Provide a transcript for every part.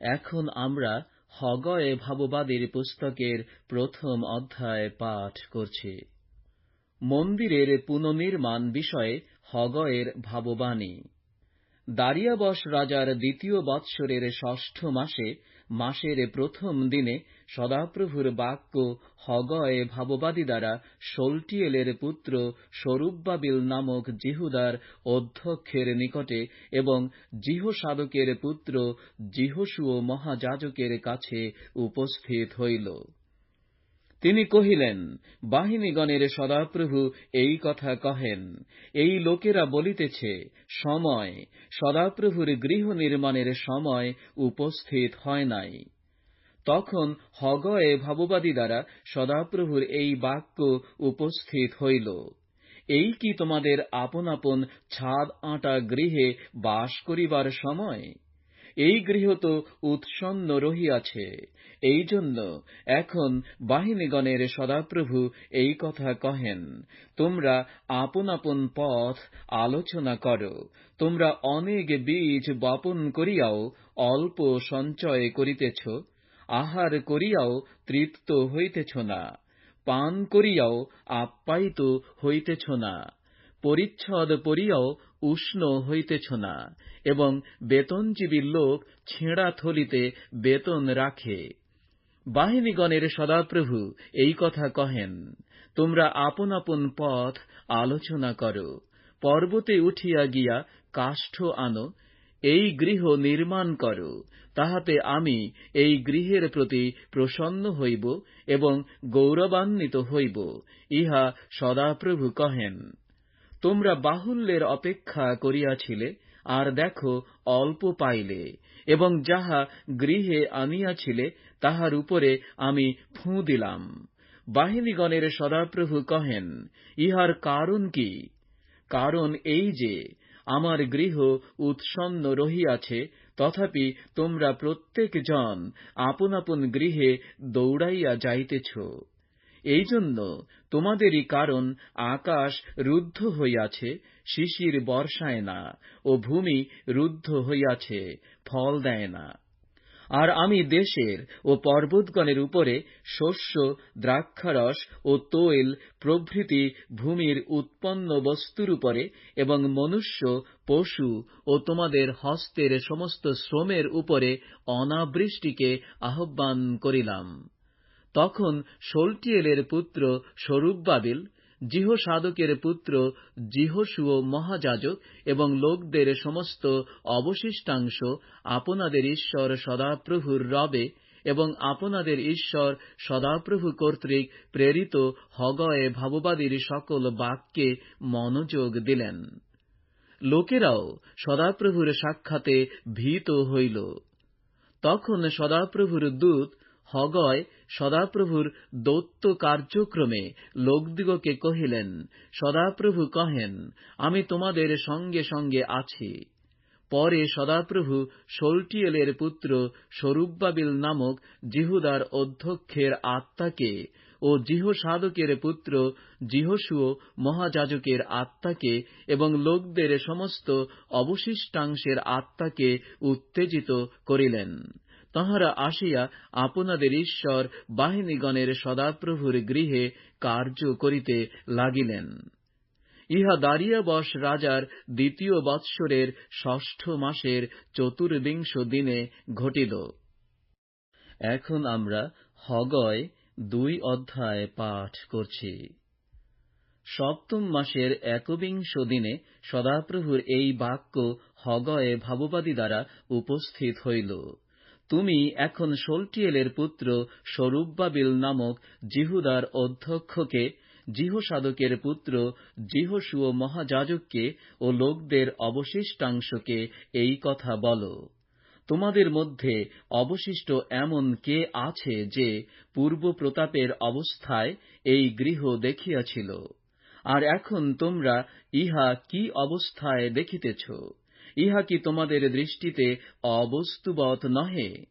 এখন আমরা হগয়ে ভাববাদীর পুস্তকের প্রথম অধ্যায় পাঠ করছি। মন্দিরের পুনর্নির্মাণ বিষয়ে হগয়ের ভাববাণী। দারিয়াবশ রাজার দ্বিতীয় বৎসরের ষষ্ঠ মাসে, মাসের প্রথম দিনে সদাপ্রভুর বাক্য হগয়ে ভাববাদী দ্বারা সোলটিয়েলের পুত্র স্বরূপবাবিল নামক জিহুদার অধ্যক্ষের নিকটে এবং জিহসাদকের পুত্র জিহসুও মহাযাজকের কাছে উপস্থিত হইল। তিনি কহিলেন, বাহিনীগণের সদাপ্রভু এই কথা কহেন। এই লোকেরা বলিতেছে, সময়, সদাপ্রভুর গৃহ নির্মাণের সময় উপস্থিত হয় নাই। তখন হগয়ে ভাববাদী দ্বারা সদাপ্রভুর এই বাক্য উপস্থিত হইল, এই কি তোমাদের আপন আপন ছাদ আঁটা গৃহে বাস করিবার সময়? এই গৃহ তো উৎসন্ন রহিয়াছে। এই জন্য এখন বাহিনীগণের সদাপ্রভু এই কথা কহেন, তোমরা আপন আপন পথ আলোচনা কর। তোমরা অনেক বীজ বপন করিয়াও অল্প সঞ্চয় করিতেছ, আহার করিয়াও তৃপ্ত হইতেছ না, পান করিয়াও আপ্যায়িত হইতেছ না। পরিচ্ছদ পরিয়াও উষ্ণ হইতেছ না, এবং বেতনজীবী লোক ছেঁড়া থলিতে বেতন রাখে। বাহিনীগণের সদাপ্রভু এই কথা কহেন, তোমরা আপন আপন পথ আলোচনা কর, পর্বতে উঠিয়া গিয়া কাষ্ঠ আনো, এই গৃহ নির্মাণ কর, তাহাতে আমি এই গৃহের প্রতি প্রসন্ন হইব এবং গৌরবান্বিত হইব, ইহা সদাপ্রভু কহেন। তোমরা বাহুল্যের অপেক্ষা করিয়াছিলে, আর দেখো, অল্প পাইলে, এবং যাহা গৃহে আনিয়াছিলে, তাহার উপরে আমি ফুঁ দিলাম। বাহিনীগণের সদাপ্রভু কহেন, ইহার কারণ কি? কারণ এই যে, আমার গৃহ উৎসন্ন রহিয়াছে, তথাপি তোমরা প্রত্যেক জন আপন আপন গৃহে দৌড়াইয়া যাইতেছ। এই জন্য তোমাদেরই কারণ আকাশ রুদ্ধ হইয়াছে, শিশির বর্ষায় না, ও ভূমি রুদ্ধ হইয়াছে, ফল দেয় না। আর আমি দেশের ও পর্বতগণের উপরে শস্য, দ্রাক্ষারস ও তৈল প্রভৃতি ভূমির উৎপন্ন বস্তুর উপরে এবং মনুষ্য, পশু ও তোমাদের হস্তের সমস্ত শ্রমের উপরে অনাবৃষ্টিকে আহ্বান করিলাম। তখন সোলটিয়েলের পুত্র স্বরূপবাবিল, জিহসাদকের পুত্র জিহসুও মহাযাজক এবং লোকদের সমস্ত অবশিষ্টাংশ আপনাদের ঈশ্বর সদাপ্রভুর রবে এবং আপনাদের ঈশ্বর সদাপ্রভু কর্তৃক প্রেরিত হগয়ে ভাববাদীর সকল বাক্যে মনোযোগ দিলেন। লোকেরাও সদাপ্রভুর সাক্ষাতে ভীত হইল। তখন সদাপ্রভুর দূত হগয় সদাপ্রভুর দৈত্য কার্যক্রমে লোকদিগকে কহিলেন, সদাপ্রভু কহেন, আমি তোমাদের সঙ্গে সঙ্গে আছি। পরে সদাপ্রভু সোলটিয়েলের পুত্র স্বরূপবাবিল নামক জিহুদার অধ্যক্ষের আত্মাকে ও জিহসাদকের পুত্র জিহসুও মহাযাজকের আত্মাকে এবং লোকদের সমস্ত অবশিষ্টাংশের আত্মাকে উত্তেজিত করিলেন। তাঁহারা আসিয়া আপনাদের ঈশ্বর বাহিনীগণের সদাপ্রভুর গৃহে কার্য করিতে লাগিলেন। ইহা দারিয়াবশ রাজার দ্বিতীয় বৎসরের ষষ্ঠ মাসের চতুর্বিংশ দিনে ঘটিল। এখন আমরা হগয় দুই অধ্যায় পাঠ করছি। সপ্তম মাসের একবিংশ দিনে সদাপ্রভুর এই বাক্য হগয়ে ভাববাদী দ্বারা উপস্থিত হইল। তুমি এখন সোলটিয়েলের পুত্র স্বরূপবাবিল নামক জিহুদার অধ্যক্ষকে, জিহসাদকের পুত্র জিহসুও মহাযাজককে ও লোকদের অবশিষ্টাংশকে এই কথা বল। তোমাদের মধ্যে অবশিষ্ট এমন কে আছে যে পূর্ব প্রতাপের অবস্থায় এই গৃহ দেখিয়াছিল? আর এখন তোমরা ইহা কি অবস্থায় দেখিতেছ? ইহা কি তোমাদের দৃষ্টিতে অবস্তুবৎ নহে?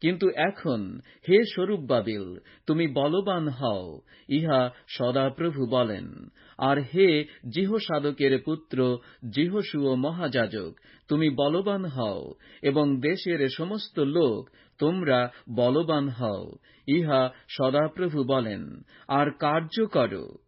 কিন্তু এখন, হে স্বরূপ বাবিল, তুমি বলবান হও, ইহা সদাপ্রভু বলেন। আর হে জিহসাদকের পুত্র জিহসুয় মহাযাজক, তুমি বলবান হও, এবং দেশের সমস্ত লোক তোমরা বলবান হও, ইহা সদাপ্রভু বলেন। আর কার্য করো।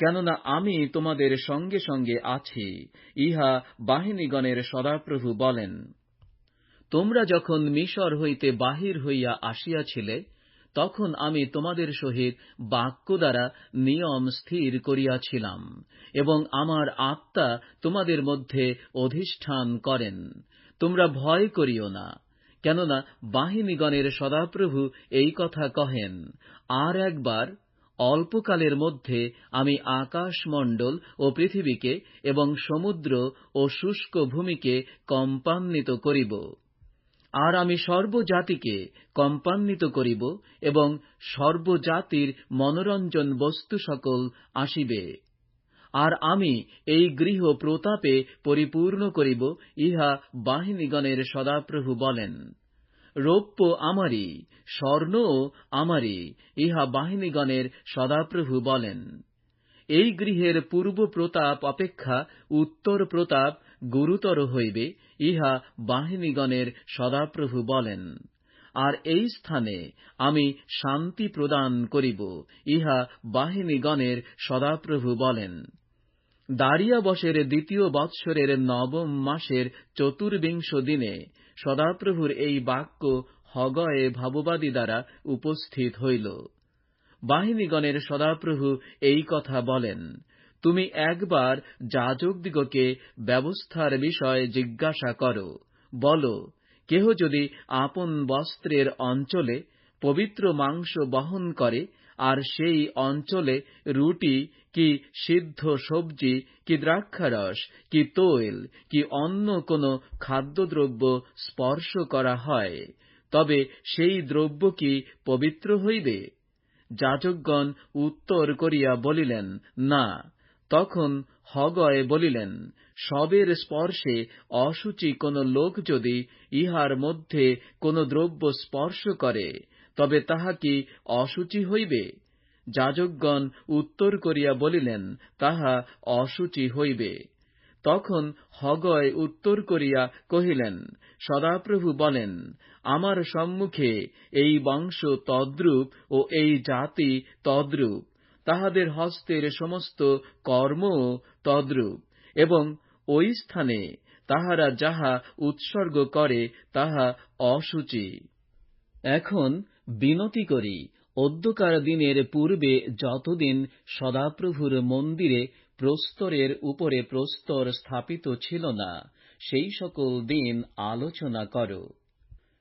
কেননা আমি তোমাদের সঙ্গে সঙ্গে আছি। ইহা বাহিনীগণের সদাপ্রভু বলেন, তোমরা যখন মিশর হইতে বাহির হইয়া আসিয়াছিলে, তখন আমি তোমাদের সহিত বাক্য দ্বারা নিয়ম স্থির করিয়াছিলাম, এবং আমার আত্মা তোমাদের মধ্যে অধিষ্ঠান করেন। তোমরা ভয় করিও না, কেননা বাহিনীগণের সদাপ্রভু এই কথা কহেন, আর একবার অল্পকালের মধ্যে আমি আকাশমণ্ডল ও পৃথিবীকে এবং সমুদ্র ও শুষ্ক ভূমিকে কম্পান্বিত করিব। আর আমি সর্বজাতিকে কম্পান্বিত করিব এবং সর্বজাতির মনোরঞ্জন বস্তু সকল আসিবে। আর আমি এই গৃহ প্রতাপে পরিপূর্ণ করিব, ইহা বাহিনীগণের সদাপ্রভু বলেন। রৌপ্য আমারই, স্বর্ণও আমারই, ইহা বাহিনীগণের সদাপ্রভু বলেন। এই গৃহের পূর্ব প্রতাপ অপেক্ষা উত্তর প্রতাপ গুরুতর হইবে, ইহা বাহিনীগণের সদাপ্রভু বলেন। আর এই স্থানে আমি শান্তি প্রদান করিব, ইহা বাহিনীগণের সদাপ্রভু বলেন। দারিয়াবশের দ্বিতীয় বৎসরের নবম মাসের চতুর্বিংশ দিনে সদাপ্রভুর এই বাক্য হগয়ে ভাববাদী দ্বারা উপস্থিত হইল। বাহিনীগণের সদাপ্রভু এই কথা বলেন, তুমি একবার যাজকদিগকে ব্যবস্থার বিষয়ে জিজ্ঞাসা করো। বল, কেহ যদি আপন বস্ত্রের অঞ্চলে পবিত্র মাংস বহন করে আর সেই অঞ্চলে রুটি কি সিদ্ধ সবজি, কি দ্রাক্ষারস, কি তৈল, কি অন্য কোন খাদ্যদ্রব্য স্পর্শ করা হয়, তবে সেই দ্রব্য কি পবিত্র হইবে? যাজকগণ উত্তর করিয়া বলিলেন, না। তখন হগয় বলিলেন, সবের স্পর্শে অসুচি কোন লোক যদি ইহার মধ্যে কোন দ্রব্য স্পর্শ করে তবে তাহা কি অসুচি হইবে? যাজকগণ উত্তর করিয়া বলিলেন, তাহা অসুচি হইবে। তখন হগয় উত্তর করিয়া কহিলেন, সদাপ্রভু বলেন, আমার সম্মুখে এই বংশ তদ্রূপ ও এই জাতি তদ্রূপ, তাহাদের হস্তের সমস্ত কর্মও তদ্রূপ, এবং ওই স্থানে তাহারা যাহা উৎসর্গ করে, তাহা অসুচি এখন বিনতি করি। অদ্যকার দিনের পূর্বে যতদিন সদাপ্রভুর মন্দিরে প্রস্তরের উপরে প্রস্তর স্থাপিত ছিল না, সেই সকল দিন আলোচনা করো।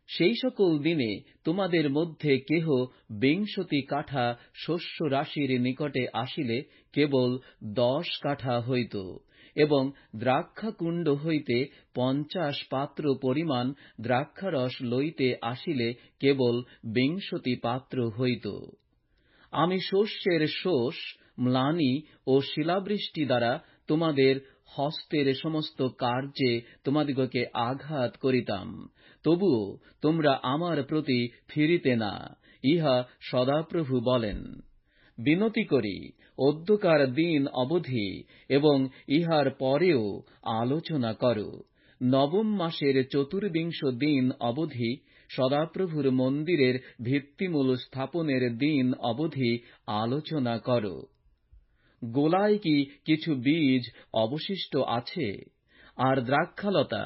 সেই সকল দিনে তোমাদের মধ্যে কেহ বিংশতি কাঠা শস্য রাশির নিকটে আসিলে কেবল দশ কাঠা হইত। এবং দ্রাক্ষাকুণ্ড হইতে পঞ্চাশ পাত্র পরিমাণ দ্রাক্ষারস লইতে আসিলে কেবল বিংশতি পাত্র হইত। আমি শস্যের শোষ, ম্লানি ও শিলাবৃষ্টি দ্বারা তোমাদের হস্তের সমস্ত কার্যে তোমাদিগকে আঘাত করিতাম। তবুও তোমরা আমার প্রতি ফিরিতে না, ইহা সদাপ্রভু বলেন। বিনতি করি অদ্যকার দিন অবধি এবং ইহার পরেও আলোচনা করো। নবম মাসের চতুর্বিংশ দিন অবধি সদাপ্রভুর মন্দিরের ভিত্তিমূল স্থাপনের দিন অবধি আলোচনা করো। গোলায় কি কিছু বীজ অবশিষ্ট আছে? আর দ্রাক্ষালতা,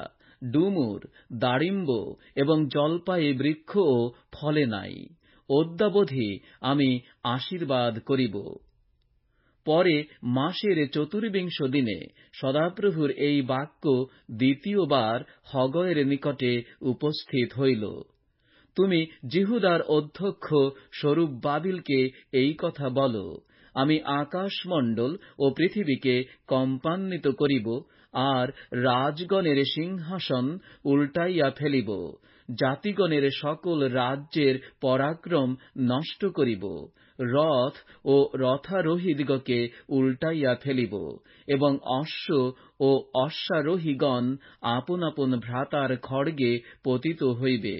ডুমুর দাড়িম্ব এবং জলপাই বৃক্ষও ফলে নাই। অদ্যাবধি আমি আশীর্বাদ করিব। পরে মাসের চতুর্বিংশ দিনে সদাপ্রভুর এই বাক্য দ্বিতীয়বার হগয়ের নিকটে উপস্থিত হইল। তুমি জিহুদার অধ্যক্ষ স্বরূপ বাবিলকে এই কথা বল, আমি আকাশমণ্ডল ও পৃথিবীকে কম্পান্বিত করিব আর রাজগণের সিংহাসন উল্টাইয়া ফেলিব। জাতিগণের সকল রাজ্যের পরাক্রম নষ্ট করিব। রথ ও রথারোহীদিগকে উল্টাইয়া ফেলিব এবং অশ্ব ও অশ্বারোহীগণ আপন আপন ভ্রাতার খড়গে পতিত হইবে।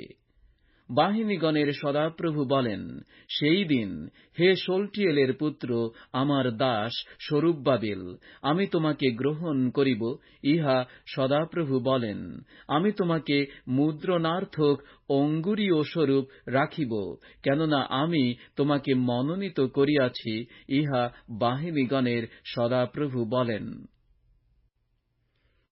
বাহিনীগণের সদাপ্রভু বলেন, সেই দিন হে সোলটিয়েলের পুত্র, আমার দাস স্বরূপবাবিল আমি তোমাকে গ্রহণ করিব। ইহা সদাপ্রভু বলেন, আমি তোমাকে মুদ্রণার্থক অঙ্গুরীয় স্বরূপ রাখিব, কেননা আমি তোমাকে মনোনীত করিয়াছি। ইহা বাহিনীগণের সদাপ্রভু বলেন।